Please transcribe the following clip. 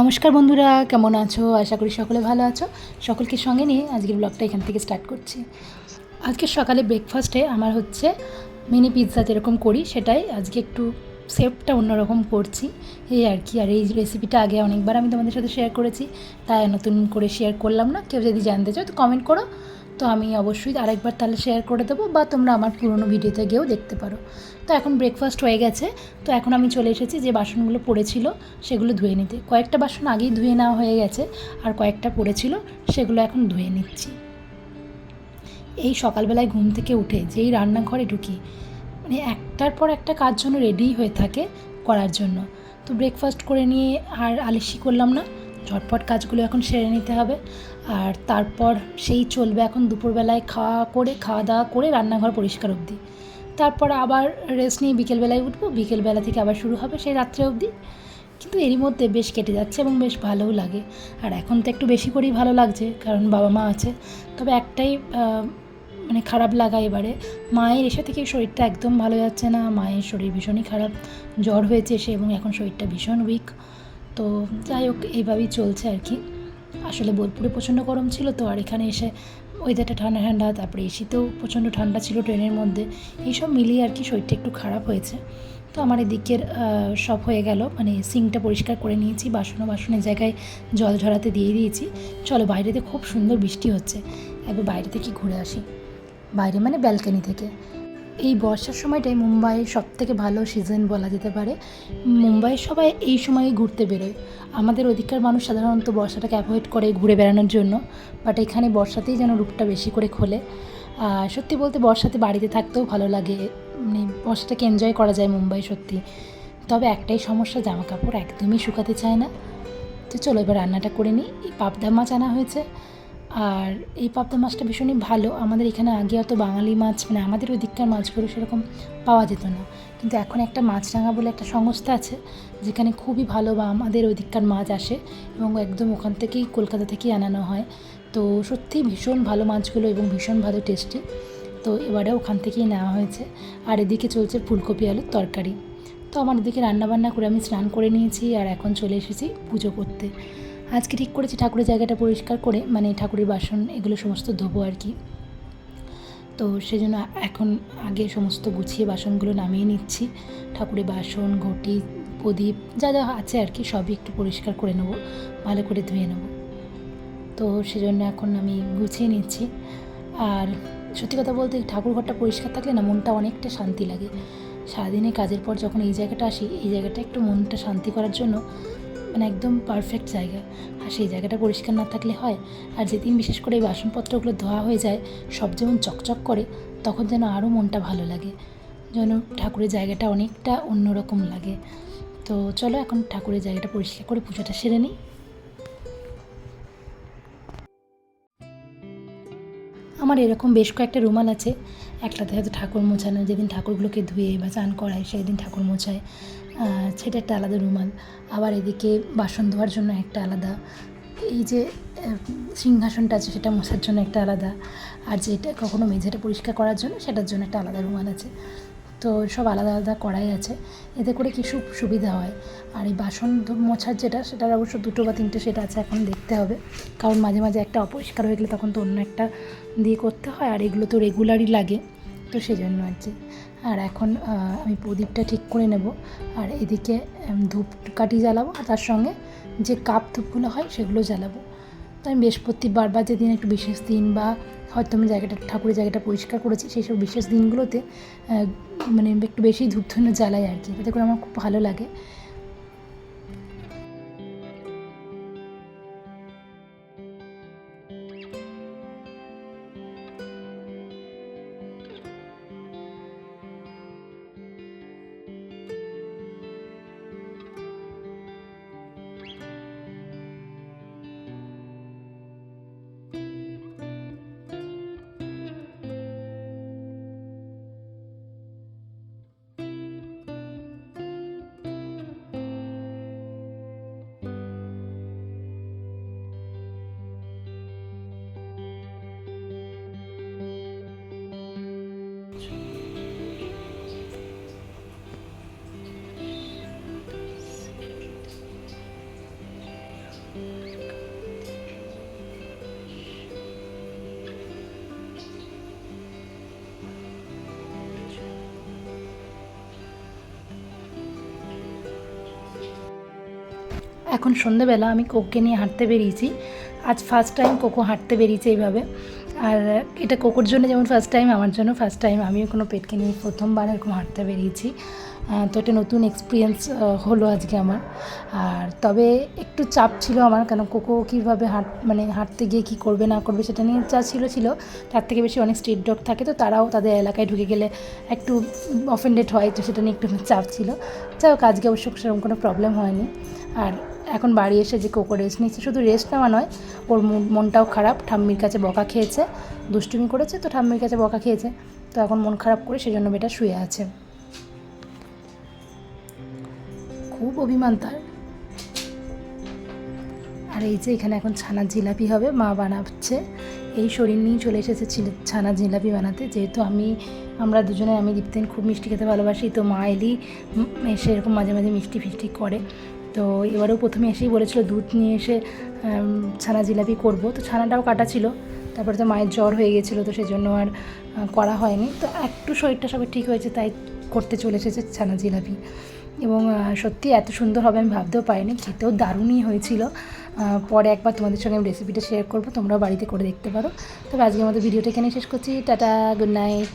নমস্কার বন্ধুরা, কেমন আছো? আশা করি সকলে ভালো আছো। সকলকে সঙ্গে নিয়ে আজকের ব্লগটা এখান থেকে স্টার্ট করছি। আজকে সকালে ব্রেকফাস্টে আমার হচ্ছে মিনি পিৎজা যেরকম করি, সেটাই আজকে একটু সেপটা অন্যরকম করছি। এই আর কি, আর এই রেসিপিটা আগে অনেকবার আমি তোমাদের সাথে শেয়ার করেছি, তাই নতুন করে শেয়ার করলাম না। কেউ যদি জানতে চাও তো কমেন্ট করো। তো আমি অবশ্যই আরেকবার তাহলে শেয়ার করে দেবো বা তোমরা আমার পুরনো ভিডিওতে গিয়েও দেখতে পারো। তো এখন ব্রেকফাস্ট হয়ে গেছে। তো এখন আমি চলে এসেছি যে বাসনগুলো পড়েছিল সেগুলো ধুয়ে নিতে। কয়েকটা বাসন আগেই ধুয়ে নেওয়া হয়ে গেছে আর কয়েকটা পড়েছিল সেগুলো এখন ধুয়ে নিচ্ছি। এই সকালবেলায় ঘুম থেকে উঠে যেই রান্নাঘরে ঢুকি মানে একটার পর একটা কাজ জন্য রেডি হয়ে থাকে করার জন্য। তো ব্রেকফাস্ট করে নিয়ে আর আলিসি করলাম না। ঝটপট কাজগুলো এখন সেরে নিতে হবে। আর তারপর সেই চলবে এখন দুপুরবেলায় খাওয়া করে, খাওয়া দাওয়া করে রান্নাঘর পরিষ্কার অবধি। তারপর আবার রেস্ট নিয়ে বিকেলবেলায় উঠবো, বিকেলবেলা থেকে আবার শুরু হবে সেই রাত্রে অবধি। কিন্তু এরই মধ্যে বেশ কেটে যাচ্ছে এবং বেশ ভালোও লাগে। আর এখন তো একটু বেশি করেই ভালো লাগছে, কারণ বাবা মা আছে। তবে একটাই মানে খারাপ লাগা এবারে, মায়ের এসে থেকে শরীরটা একদম ভালো যাচ্ছে না। মায়ের শরীর ভীষণই খারাপ। জ্বর হয়েছে এসে এবং এখন শরীরটা ভীষণ উইক তো যাই হোক, এইভাবেই চলছে আর কি। আসলে বোলপুরে প্রচণ্ড গরম ছিল তো, আর এখানে এসে ওয়েদারটা ঠান্ডা ঠান্ডা, তারপরে এসিতেও প্রচণ্ড ঠান্ডা ছিল ট্রেনের মধ্যে। এইসব মিলিয়ে আর কি শরীরটা একটু খারাপ হয়েছে। তো আমার এদিকের সব হয়ে গেল। মানে সিঙ্কটা পরিষ্কার করে নিয়েছি, বাসনও বাসনের জায়গায় জল ঝরাতে দিয়ে দিয়েছি। চলো, বাইরেতে খুব সুন্দর বৃষ্টি হচ্ছে। একবার বাইরে থেকে ঘুরে আসি। বাইরে মানে ব্যালকানি থেকে। এই বর্ষার সময়টাই মুম্বাইয়ের সব থেকে ভালো সিজন বলা যেতে পারে। মুম্বাইয়ের সবাই এই সময়ে ঘুরতে বেরোয়। আমাদের ওদিককার মানুষ সাধারণত বর্ষাটাকে অ্যাভয়েড করে ঘুরে বেড়ানোর জন্য বাট এখানে বর্ষাতেই যেন রূপটা বেশি করে খোলে। আর সত্যি বলতে বর্ষাতে বাড়িতে থাকতেও ভালো লাগে। মানে বর্ষাটাকে এনজয় করা যায় মুম্বাই সত্যি। তবে একটাই সমস্যা জামা কাপড় একদমই শুকাতে চায় না। তো চলো এবার রান্নাটা করে নিই। এই পাবদা মাছ আনা হয়েছে। আর এই পাবদা মাছটা ভীষণই ভালো। আমাদের এখানে আগে অত বাঙালি মাছ মানে আমাদের ওই দিককার মাছগুলো সেরকম পাওয়া যেত না। কিন্তু এখন একটা মাছরাঙা বলে একটা সংস্থা আছে, যেখানে খুবই ভালো বা আমাদের ওই দিককার মাছ আসে এবং একদম ওখান থেকেই কলকাতা থেকেই আনানো হয়। তো সত্যিই ভীষণ ভালো মাছগুলো এবং ভীষণ ভালো টেস্টি তো এবারে ওখান থেকেই নেওয়া হয়েছে। আর এদিকে চলছে ফুলকপি আলুর তরকারি। তো আমার এদিকে রান্নাবান্না করে আমি স্নান করে নিয়েছি আর এখন চলে এসেছি পুজো করতে। আজকে ঠিক করেছি ঠাকুরের জায়গাটা পরিষ্কার করে মানে ঠাকুরের বাসন এগুলো সমস্ত ধোবো আর কি। তো সেজন্য এখন আগে সমস্ত গুছিয়ে বাসনগুলো নামিয়ে নিচ্ছি। ঠাকুরের বাসন, ঘটি, প্রদীপ, যা যা আছে আর কি, সবই একটু পরিষ্কার করে নেব, ভালো করে ধুয়ে নেব। তো সেজন্য এখন আমি গুছিয়ে নিচ্ছি। আর সত্যি কথা বলতে ঠাকুর ঘরটা পরিষ্কার থাকলে না মনটা অনেকটা শান্তি লাগে। সারাদিনে কাজের পর যখন এই জায়গাটা আসি, এই জায়গাটা একটু মনটা শান্তি করার জন্য মানে একদম পারফেক্ট জায়গা। আর সেই জায়গাটা পরিষ্কার না থাকলে হয়, আর যেদিন বিশেষ করে এই বাসনপত্রগুলো ধোয়া হয়ে যায়, সব যেমন চকচক করে, তখন যেন আরও মনটা ভালো লাগে। যেন ঠাকুরের জায়গাটা অনেকটা অন্যরকম লাগে। তো চলো এখন ঠাকুরের জায়গাটা পরিষ্কার করে পুজোটা সেরে নিই। আমার এরকম বেশ কয়েকটা রুমাল আছে একটাতে হয়তো ঠাকুর মোছানো, যেদিন ঠাকুরগুলোকে ধুয়ে বা চান করায় সেই দিন ঠাকুর মোছায়। সেটা একটা আলাদা রুমাল। আবার এদিকে বাসন ধোয়ার জন্য একটা আলাদা। এই যে সিংহাসনটা আছে সেটা মোছার জন্য একটা আলাদা। আর যেটা কখনো মেঝেটা পরিষ্কার করার জন্য সেটার জন্য একটা আলাদা রুমাল আছে। তো সব আলাদা আলাদা করাই আছে। এতে করে কি সুবিধা হয়। আর এই বাসন মোছার যেটা সেটার অবশ্য দুটো বা তিনটে সেটা আছে এখন দেখতে হবে। কারণ মাঝে মাঝে একটা অপরিষ্কার হয়ে গেলে তখন তো অন্য একটা দিয়ে করতে হয়। আর এগুলো তো রেগুলারই লাগে। তো সেই জন্য আর কি। আর এখন আমি প্রদীপটা ঠিক করে নেব। আর এদিকে উম, ধূপ কাঠি জ্বালাবো। আর তার সঙ্গে যে কাপ ধূপগুলো হয় সেগুলো জ্বালাবো। তো আমি বৃহস্পতিবার বা যেদিন একটু বিশেষ দিন বা হয়তো আমি জায়গাটা ঠাকুরের জায়গাটা পরিষ্কার করেছি সেই সব বিশেষ দিনগুলোতে মানে একটু বেশি ধূপ ধন্য জ্বালাই আর কি। তাতে করে আমার খুব ভালো লাগে। এখন সন্ধেবেলা আমি কোককে নিয়ে হাঁটতে বেরিয়েছি। আজ ফার্স্ট টাইম কোকো হাঁটতে বেরিয়েছে এইভাবে। আর এটা কোকোর জন্য যেমন ফার্স্ট টাইম আমার জন্য ফার্স্ট টাইম আমিও কোনো পেটকে নিয়ে প্রথমবার এরকম হাঁটতে বেরিয়েছি। তো এটা নতুন এক্সপিরিয়েন্স হলো আজকে আমার। আর তবে একটু চাপ ছিল আমার, কেন কোকো কীভাবে হাঁট মানে হাঁটতে গিয়ে কী করবে, না করবে সেটা নিয়ে যা ছিল ছিল। তার থেকে বেশি অনেক স্ট্রিট ডগ থাকে, তো তারাও তাদের এলাকায় ঢুকে গেলে একটু অফেন্ডেড হয়, তো সেটা নিয়ে একটু চাপ ছিল। যাই হোক, আজকে অবশ্য সেরকম কোনো প্রবলেম হয়নি। আর এখন বাড়ি এসে যে কোকো রেস্ট নিচ্ছে, শুধু রেস্ট নেওয়া নয়, ওর মন- মনটাও খারাপ। ঠাম্মির কাছে বকা খেয়েছে, দুষ্টুমি করেছে, তো ঠাম্মির কাছে বকা খেয়েছে। তো এখন মন খারাপ করে সেজন্য বেটা শুয়ে আছে। খুব অভিমান তার। আর এই যে এখানে এখন ছানার জিলাপি হবে, মা বানাচ্ছে। এই শরীর নিয়েই চলে এসেছে ছানার জিলাপি বানাতে। যেহেতু আমি আমরা দুজনে আমি দীপ্তেন খুব মিষ্টি খেতে ভালোবাসি, তো মা এলি এরকম মাঝে মাঝে মিষ্টি ফিষ্টি করে। তো এবারেও প্রথমে এসেই বলেছিল দুধ নিয়ে এসে ছানা জিলাপি করব। তো ছানাটাও কাটা ছিল, তারপরে তো মায়ের জ্বর হয়ে গেছিল, তো সেই জন্য আর করা হয়নি। তো একটু শরীরটা সবাই ঠিক হয়েছে, তাই করতে চলে এসেছে ছানা জিলাপি। এবং সত্যি এত সুন্দর হবে আমি ভাবতেও পারিনি, খেতেও দারুণই হয়েছিল। পরে একবার তোমাদের সঙ্গে আমি রেসিপিটা শেয়ার করব, তোমরাও বাড়িতে করে দেখতে পারো। তবে আজকের মতো ভিডিওটা এখানে শেষ করছি। Tata good night